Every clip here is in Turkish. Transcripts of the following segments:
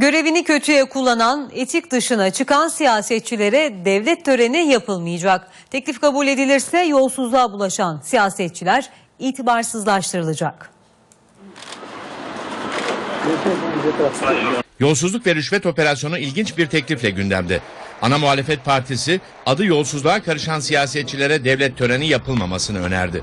Görevini kötüye kullanan, etik dışına çıkan siyasetçilere devlet töreni yapılmayacak. Teklif kabul edilirse yolsuzluğa bulaşan siyasetçiler itibarsızlaştırılacak. Yolsuzluk ve rüşvet operasyonu ilginç bir teklifle gündemde. Ana muhalefet partisi adı yolsuzluğa karışan siyasetçilere devlet töreni yapılmamasını önerdi.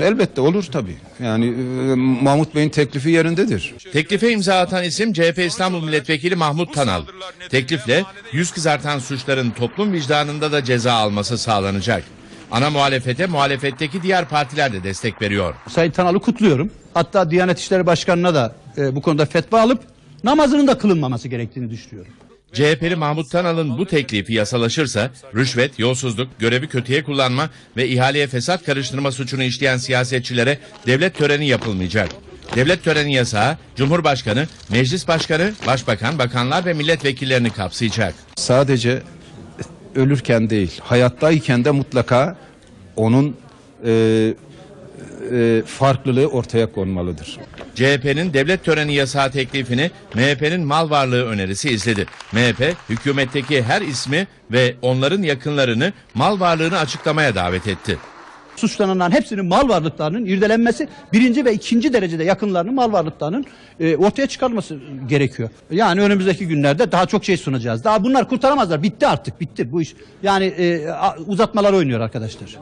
Elbette olur tabii. Yani e, Mahmut Bey'in teklifi yerindedir. Teklife imza atan isim CHP İstanbul Milletvekili Mahmut Tanal. Teklifle yüz kızartan suçların toplum vicdanında da ceza alması sağlanacak. Ana muhalefete muhalefetteki diğer partiler de destek veriyor. Sayın Tanal'ı kutluyorum. Hatta Diyanet İşleri Başkanı'na da e, bu konuda fetva alıp namazının da kılınmaması gerektiğini düşünüyorum. CHP'li Mahmut Tanal'ın bu teklifi yasalaşırsa rüşvet, yolsuzluk, görevi kötüye kullanma ve ihaleye fesat karıştırma suçunu işleyen siyasetçilere devlet töreni yapılmayacak. Devlet töreni yasağı Cumhurbaşkanı, Meclis Başkanı, Başbakan, bakanlar ve milletvekillerini kapsayacak. Sadece ölürken değil, hayattayken de mutlaka onun e, e, farklılığı ortaya konmalıdır. CHP'nin devlet töreni yasağı teklifini MHP'nin mal varlığı önerisi izledi. MHP hükümetteki her ismi ve onların yakınlarını mal varlığını açıklamaya davet etti. Suçlananların hepsinin mal varlıklarının irdelenmesi, birinci ve ikinci derecede yakınlarının mal varlıklarının e, ortaya çıkarılması gerekiyor. Yani önümüzdeki günlerde daha çok şey sunacağız. Daha bunlar kurtaramazlar. Bitti artık, bitti bu iş. Yani e, uzatmalar oynuyor arkadaşlar.